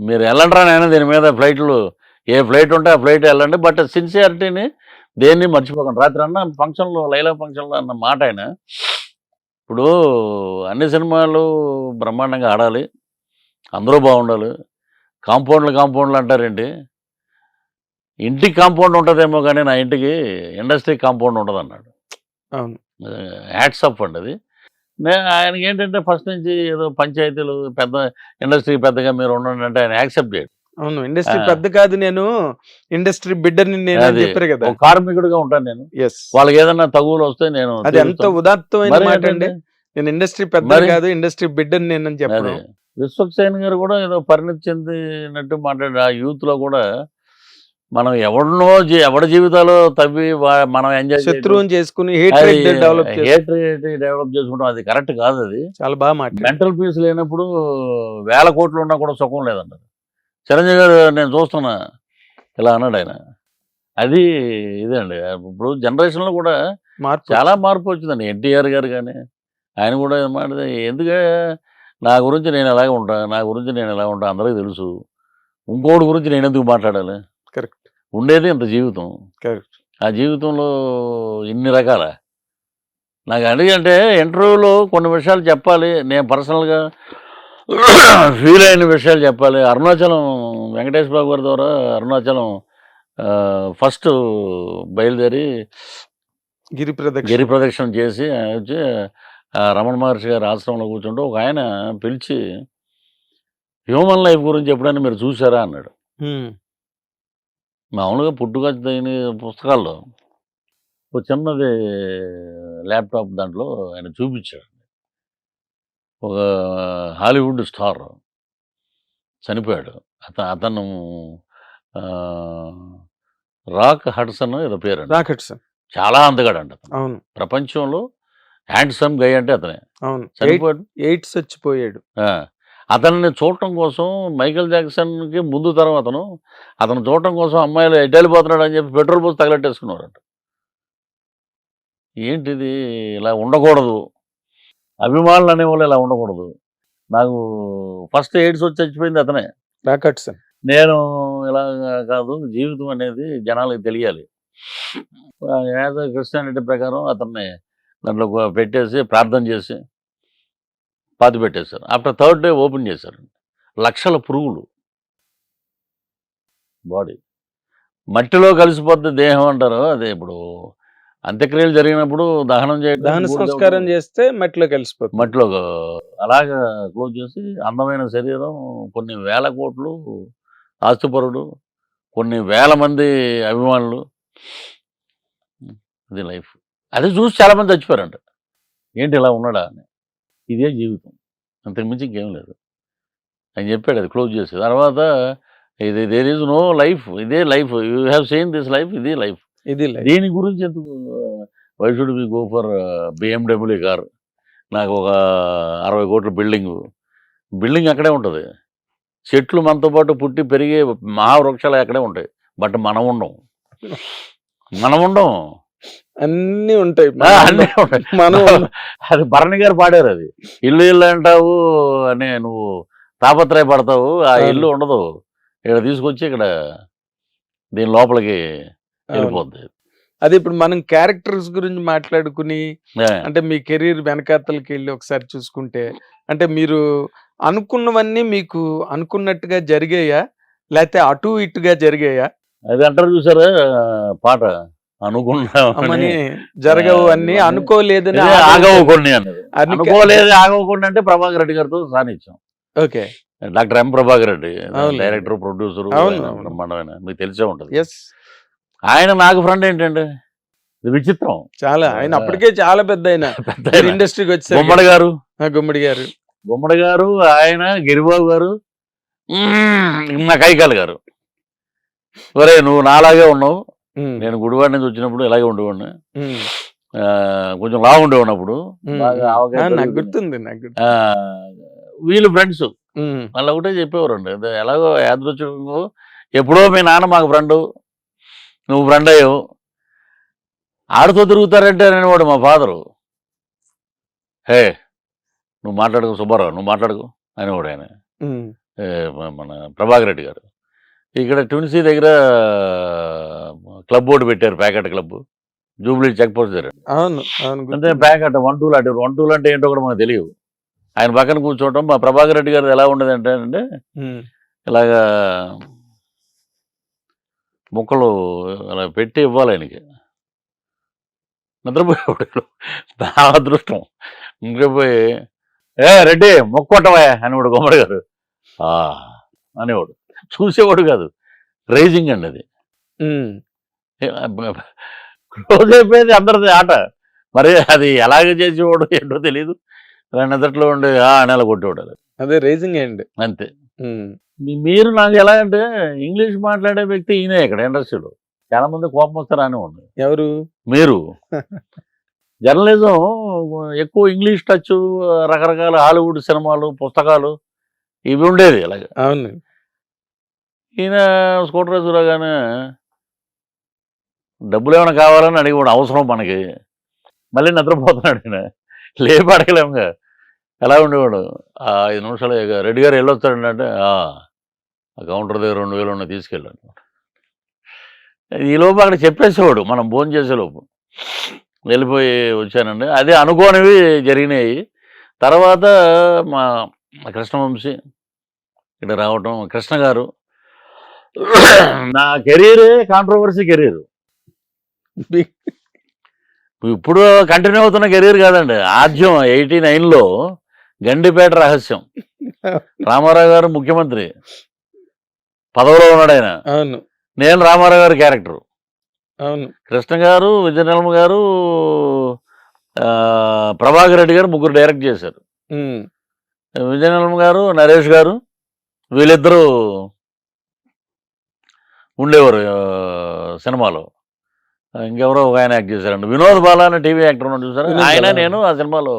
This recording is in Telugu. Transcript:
మీరు వెళ్ళండి రా నాయన దీని మీద ఫ్లైట్లు ఏ ఫ్లైట్ ఉంటే ఆ ఫ్లైట్ వెళ్ళండి. బట్ సిన్సియారిటీని దేన్ని మర్చిపోకండి. రాత్రి అన్న ఫంక్షన్లో లైలా ఫంక్షన్లో అన్న మాట ఆయన. ఇప్పుడు అన్ని సినిమాలు బ్రహ్మాండంగా ఆడాలి. అందరూ బాగుండాలి. కాంపౌండ్లు కాంపౌండ్లు అంటారేంటి? ఇంటికి కాంపౌండ్ ఉంటుందేమో కానీ నా ఇంటికి ఇండస్ట్రీ కాంపౌండ్ ఉండదు అన్నాడు అవును. హ్యాట్స్ అప్ అండి అది. నే ఆయనకి ఏంటంటే ఫస్ట్ నుంచి ఏదో పంచాయతీలు పెద్ద ఇండస్ట్రీ పెద్దగా మీరు ఉండండి అంటే ఆయన యాక్సెప్ట్ చేయడు. అవును ఇండస్ట్రీ. పెద్ద కాదు నేను ఇండస్ట్రీ బిడ్డని నేను చెప్పారు కదా. కార్మికుడిగా ఉంటాను నేను. వాళ్ళకి ఏదైనా తగువులు వస్తే నేను అది ఎంత. ఉదాత్తమైన మాట అండి? నేను ఇండస్ట్రీ పెద్ద కాదు ఇండస్ట్రీ బిడ్డని నేను అని చెప్పడం. అదే. విశ్వక్సేన్ గారు కూడా ఏదో పరిణతి చెందినట్టు మాట్లాడారు. ఆ యూత్లో కూడా మనం ఎవరినో ఎవరి జీవితాలు తవ్వి మనం ఎంజాయ్ శత్రువుని చేసుకుని డెవలప్ డెవలప్ చేసుకుంటాం. అది కరెక్ట్ కాదు అది. చాలా బాగా మెంటల్ పీస్ లేనప్పుడు వేల కోట్లు ఉన్నా కూడా సుఖం లేదన్నారు చిరంజీవి గారు నేను చూస్తున్నా. ఇలా అన్నాడు ఆయన. అది ఇదే అండి ఇప్పుడు జనరేషన్లో కూడా మార్పు చాలా మార్పు వచ్చిందండి. ఎన్టీఆర్ గారు కానీ ఆయన కూడా మాట్లాడితే ఎందుకే నా గురించి నేను ఎలాగ ఉంటా నా గురించి నేను ఎలా ఉంటా అందరికీ తెలుసు. ఇంకోటి గురించి నేను ఎందుకు మాట్లాడాలి? కరెక్ట్ ఉండేది ఇంత జీవితం. కరెక్ట్. ఆ జీవితంలో ఇన్ని రకాల? నాకు అడిగి అంటే ఇంటర్వ్యూలో కొన్ని విషయాలు చెప్పాలి. నేను పర్సనల్గా ఫీల్ అయిన విషయాలు చెప్పాలి. అరుణాచలం వెంకటేష్ బాబు గారి ద్వారా అరుణాచలం ఫస్ట్ బయలుదేరి గిరి ప్రదక్షిణ. గిరి ప్రదక్షిణ చేసి వచ్చి రమణ మహర్షి గారి ఆశ్రమంలో కూర్చుంటూ ఒక ఆయన పిలిచి హ్యూమన్ లైఫ్ గురించి ఎప్పుడైనా మీరు చూసారా? అన్నాడు. మామూలుగా పుట్టుక తగిన పుస్తకాల్లో ఒక చిన్నది ల్యాప్టాప్ దాంట్లో ఆయన చూపించాడు. ఒక హాలీవుడ్ స్టార్ చనిపోయాడు. అతను అతను రాక్ హడ్సన్ ఏదో పేరు. రాకెట్ సార్ చాలా అందగాడు అంట అవును. ప్రపంచంలో హ్యాండ్సమ్ గై అంటే అతనే. అవును. చనిపోయాడు. ఎయిట్స్ చచ్చిపోయాడు అతన్ని చూడటం కోసం మైకేల్ జాక్సన్కి ముందు తరం అతను అతను చూడటం కోసం అమ్మాయిలు ఎటు వెళ్ళిపోతున్నాడు అని చెప్పి పెట్రోల్ పోసి తగలెట్టేసుకున్నారంట. ఏంటిది? ఇలా ఉండకూడదు. అభిమానులు అనేవాళ్ళు ఇలా ఉండకూడదు. నాకు ఫస్ట్ ఎయిడ్స్ వచ్చి చచ్చిపోయింది అతనే. సార్ నేను ఇలా కాదు జీవితం అనేది జనాలకు తెలియాలి. యాజ్ క్రిస్టియానిటీ ప్రకారం అతన్ని దాంట్లో పెట్టేసి ప్రార్థన చేసి పాతి పెట్టేశారు. ఆఫ్టర్ థర్డ్ డే ఓపెన్ చేశారు. లక్షల పురుగులు. బాడీ. మట్టిలో కలిసిపోద్ది దేహం అంటారు. అదే ఇప్పుడు అంత్యక్రియలు జరిగినప్పుడు దహనం చేయడం దహన సంస్కారం. చేస్తే మట్టిలో కలిసిపోతుంది. మట్టిలో అలాగా క్లోజ్ చేసి అందమైన శరీరం కొన్ని వేల కోట్లు ఆస్తిపరుడు కొన్ని వేల మంది అభిమానులు. ఇది లైఫ్. అది చూసి చాలా మంది చచ్చిపోయారంట. ఏంటి ఇలా ఉన్నాడా అని. ఇదే జీవితం. అంతకుమించి ఇంకేం లేదు. అని చెప్పాడు అది క్లోజ్ చేసి. తర్వాత ఇది దేర్ ఈజ్ నో లైఫ్ ఇదే life you have seen this life ఇదే లైఫ్ ఇది. దీని గురించి ఎందుకు why should be go for BMW car నాకు ఒక అరవై కోట్ల బిల్డింగ్. బిల్డింగ్ అక్కడే ఉంటుంది. చెట్లు మనతో పాటు పుట్టి పెరిగే మహావృక్షాలు అక్కడే ఉంటాయి. బట్ మనం ఉండం. మనం ఉండం. అన్ని ఉంటాయి. ఆ, అన్నీ ఉంటాయి. మనం అది భరణి గారు పాడారు అది. ఇల్లు ఇల్లు అంటావు అని నువ్వు తాపత్రయపడతావు ఆ అవును. ఇల్లు ఉండదు. ఇక్కడ తీసుకొచ్చి ఇక్కడ దీని లోపలికి వెళ్ళిపోద్ది. అది ఇప్పుడు మనం క్యారెక్టర్స్ గురించి మాట్లాడుకుని ఆ, అంటే మీ కెరీర్ వెనకాతలకి వెళ్ళి ఒకసారి చూసుకుంటే అంటే మీరు అనుకున్నవన్నీ మీకు అనుకున్నట్టుగా జరిగాయా? లేకపోతే అటు ఇటుగా జరిగాయా? అది అంటారు చూసారా పాట? అనుకున్నామని జరగవు అన్ని అనుకోలేదని ఆగవు కొన్ని అన్నది. అని- అనుకోలేదు ఆగవకుండా అంటే ప్రభాకర్ రెడ్డి గారితో సాధించాం okay. Doctor M Prabhakar Reddy. Director producer. బ్రహ్మాండమైన మీకు తెలిసే ఉంటుంది. ఆయన నాకు ఫ్రెండ్ ఇది విచిత్రం. చాలా. ఆయన అప్పటికే చాలా పెద్ద ఆయన. ఇండస్ట్రీకి వచ్చారు గుమ్మడి గారు? గుమ్మడి గారు. గుమ్మడి గారు ఆయన గిరిబాబు గారు మా కైకాల్ గారు. ఒరే నువ్వు నాలాగే ఉన్నావు. నేను గుడివాడి నుంచి వచ్చినప్పుడు ఇలాగే ఉండేవాడిని. కొంచెం లావు ఉండేవాడినప్పుడు. గుర్తుంది వీళ్ళు ఫ్రెండ్స్ వాళ్ళు ఒకటే చెప్పేవారండి. అదే ఎలాగో యాదృచ్ఛికంగా ఎప్పుడో మీ నాన్న మాకు ఫ్రెండ్ నువ్వు ఫ్రెండ్ అయ్యావు. ఆడుతో తిరుగుతారంటే అనేవాడు మా ఫాదరు హే నువ్వు మాట్లాడుకో సుబ్బారావు నువ్వు మాట్లాడుకో అనేవాడు ఆయన. మన ప్రభాకర్ రెడ్డి గారు. ఇక్కడ ట్విన్సీ దగ్గర క్లబ్ బోర్డు పెట్టారు packet club. Jubilee check post దగ్గర. అవును అవును అంటే. ప్యాకెట్ వన్ టూ లాంటి వన్ టూ అంటే ఏంటో కూడా మనకు తెలియదు. ఆయన పక్కన కూర్చోవటం మా ప్రభాకర్ రెడ్డి గారు ఎలా ఉండేది అంటే అంటే ఇలాగా ముక్కలు అలా పెట్టి ఇవ్వాలి ఆయనకి. నిద్రపోయేవాడు. నా అదృష్టం. ఇంకపోయి ఏ రెడ్డి మొక్కొట్టవా అనేవాడు గుమ్మడి గారు. అనేవాడు. చూసేవాడు కాదు. రైజింగ్ అండి అది. క్లోజ్ అయిపోయేది అందరిది ఆట. మరి అది ఎలాగ చేసేవాడు ఏంటో తెలియదు అలా నిద్రలో ఉండి ఆ నెల కొట్టేవాడు అది. రేజింగ్ ఎండ్ అంతే. మీరు నాకు ఎలా అంటే ఇంగ్లీష్ మాట్లాడే వ్యక్తి ఈయనే ఇక్కడ ఇండస్ట్రీలో. చాలా మంది కోపం వస్తారు అని ఉంది ఎవరు? మీరు. జర్నలిజం ఎక్కువ ఇంగ్లీష్ టచ్ రకరకాల హాలీవుడ్ సినిమాలు పుస్తకాలు ఇవి ఉండేది అలాగే. అవును. ఈయన స్కూటర్ రాగానే డబ్బులు ఏమైనా కావాలని అడిగేవాడు అవసరం మనకి. మళ్ళీ నిద్రపోతున్నాడు ఈయన. లేపు అడగలేముగా ఎలా ఉండేవాడు? "ఆ, ఐదు నిమిషాలు రెడ్డి గారు వెళ్ళొస్తాడండి అంటే "ఆ, కౌంటర్ దగ్గర రెండు వేలు ఉన్న తీసుకెళ్ళాడు. ఈ లోపు అక్కడ చెప్పేసేవాడు మనం భోజనం చేసేలోపు వెళ్ళిపోయి వచ్చానండి. అదే అనుకోనివి జరిగినాయి. తర్వాత మా మా కృష్ణవంశీ ఇక్కడ రావటం కృష్ణ గారు నా కెరీరే కాంట్రవర్సీ కెరీర్. ఇప్పుడు కంటిన్యూ అవుతున్న కెరీర్ కాదండి. ఆద్యం ఎయిటీ నైన్లో గండిపేట రహస్యం. రామారావు గారు ముఖ్యమంత్రి. పదవిలో ఉన్నాడు ఆయన. అవును. నేను రామారావు గారి క్యారెక్టర్. అవును. కృష్ణ గారు విజయనల్మ గారు ప్రభాకర్ రెడ్డి గారు ముగ్గురు డైరెక్ట్ చేశారు. విజయనల్మ గారు నరేష్ గారు వీళ్ళిద్దరూ ఉండేవారు సినిమాలో. ఇంకెవరో ఒక ఆయన యాక్ట్ చేశారండి. వినోద్ బాలా అనే టీవీ యాక్టర్ ఉన్నాడు చూసారా? ఆయన. నేను ఆ సినిమాలో